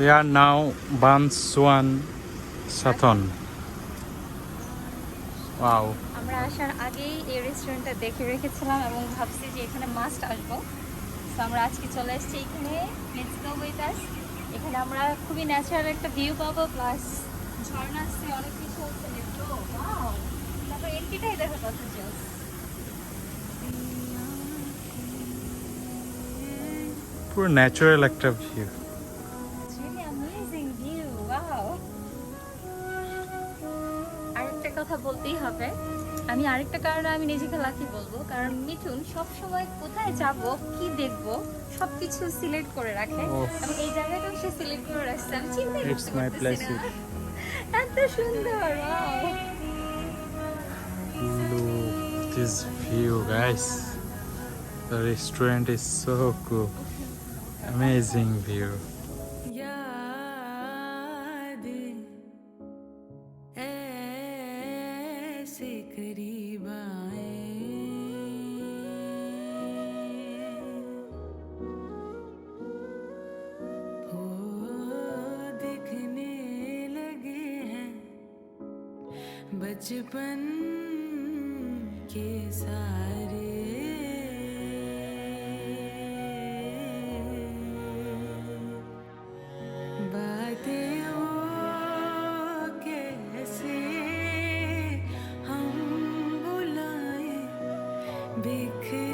We are now Ban Suan Sathon. Wow. আমরা আসার আগেই এই রেস্টুরেন্টটা দেখে রেখেছিলাম এবং ভাবছি যে এখানে মাস্ট আসব। তো আমরা আজকে চলে এসেছি এখানে। লেটস গো উইথ আস এখানে আমরা খুবই ন্যাচারাল একটা ভিউ পাবো প্লাস ঝর্ণা আছে অনেক কিছু আছে। লেটস গো ওয়াও তারপর এন্ট্রিটাই দেখো কত জোস পুরো ন্যাচারাল একটা ভিউ আমি আরেকটা কারণে আমি নিজেকে লাকি বলব কারণ মিঠুন সব সময় কোথায় যাব কি দেখব সবকিছু সিলেক্ট করে রাখে। এবং এই জায়গাটাও সে সিলেক্ট করে রাখছে আমি চিন্তাই করতে my পারতেছি না। এত সুন্দর. Look this view, guys. The restaurant is so cool. Amazing view. बचपन के सारे। बातें हम बिखरे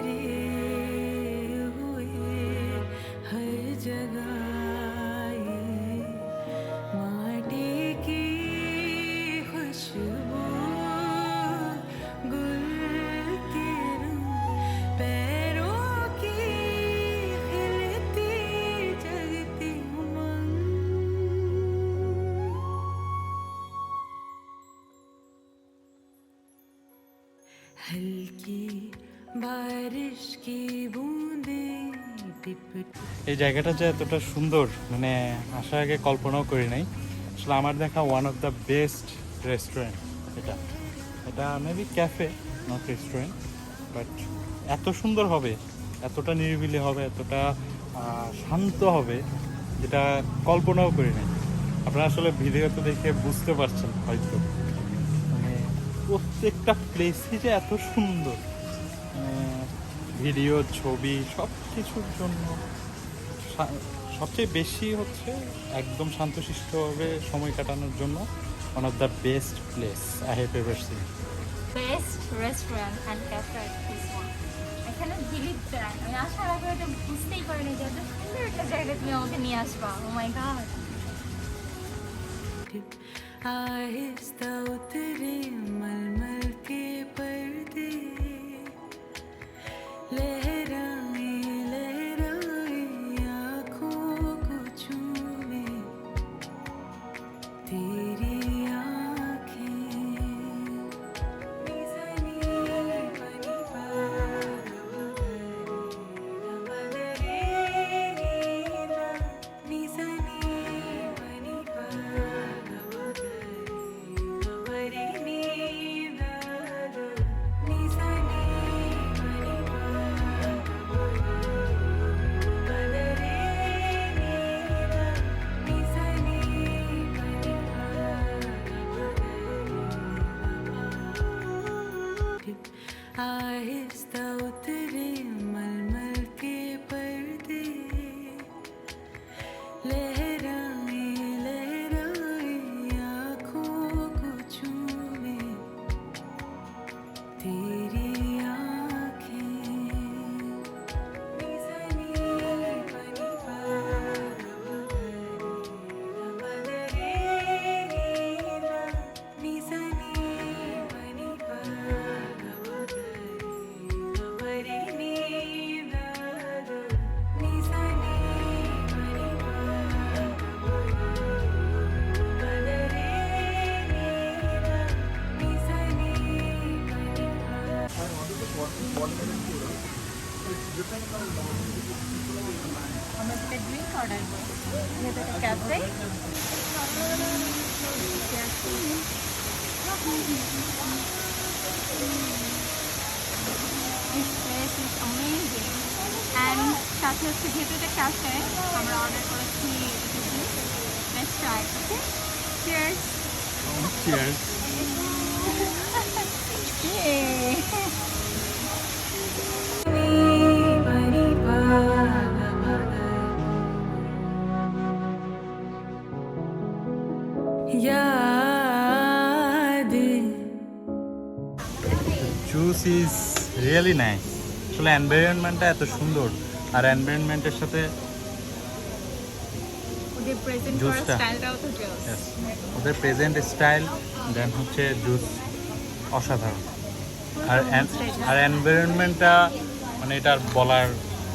এই জায়গাটা যে এতটা সুন্দর মানে আসার আগে কল্পনাও করি নাই। আসলে আমার দেখা one of the best restaurant এটা। এটা maybe cafe not restaurant but এত সুন্দর হবে, এতটা নিরিবিলি হবে, এতটা শান্ত হবে, যেটা কল্পনাও করি নাই। আপনারা আসলে ভিডিওতে দেখে বুঝতে পারছেন হয়তো। প্রত্যেকটা প্লেসই যে এত সুন্দর। ভিডিও ছবি সব কিছুর জন্য সবচেয়ে বেশি হচ্ছে একদম শান্তশিষ্টভাবে সময় কাটানোর জন্য one of the best place I have ever seen best নিয়ে আসবা। Oh आहिस्ता उतरे मलमल के पर्दे लहराए आहिस्ता उतरे मलमल के पर्दे। लहराए लहराए आँखों को যেহেতু এটা cafe This place is amazing. And সাথে হচ্ছে যেহেতু এটা ক্যাফে আমরা অর্ডার করেছি try. Okay? Cheers. Cheers. Yay. Mani Juice is really nice আসলে এনভায়রনমেন্টটা এত সুন্দর। আর এনভায়রনমেন্টের সাথে ওদের প্রেজেন্ট করার জুসটা। ওদের প্রেজেন্ট স্টাইল দেন হচ্ছে জুস অসাধারণ। আর আর এনভায়রনমেন্টটা মানে এটা আর বলার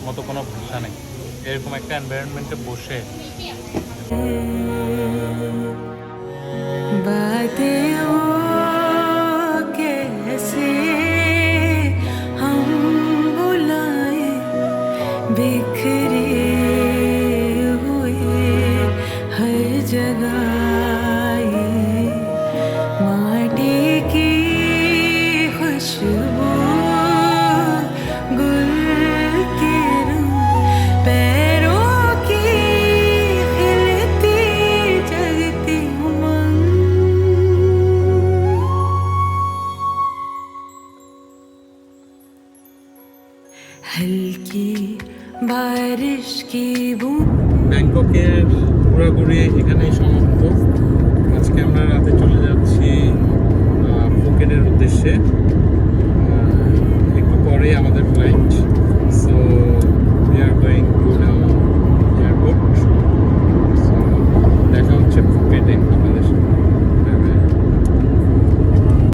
মতো কোনো ভাষা নেই। এরকম একটা এনভায়রনমেন্টে বসে हो कैसे बिखरे हुए हर जगह। ব্যাংককের ঘোরাঘুরি এখানেই সমাপ্ত। আজকে আমরা রাতে চলে যাচ্ছি ফুকেটের উদ্দেশ্যে।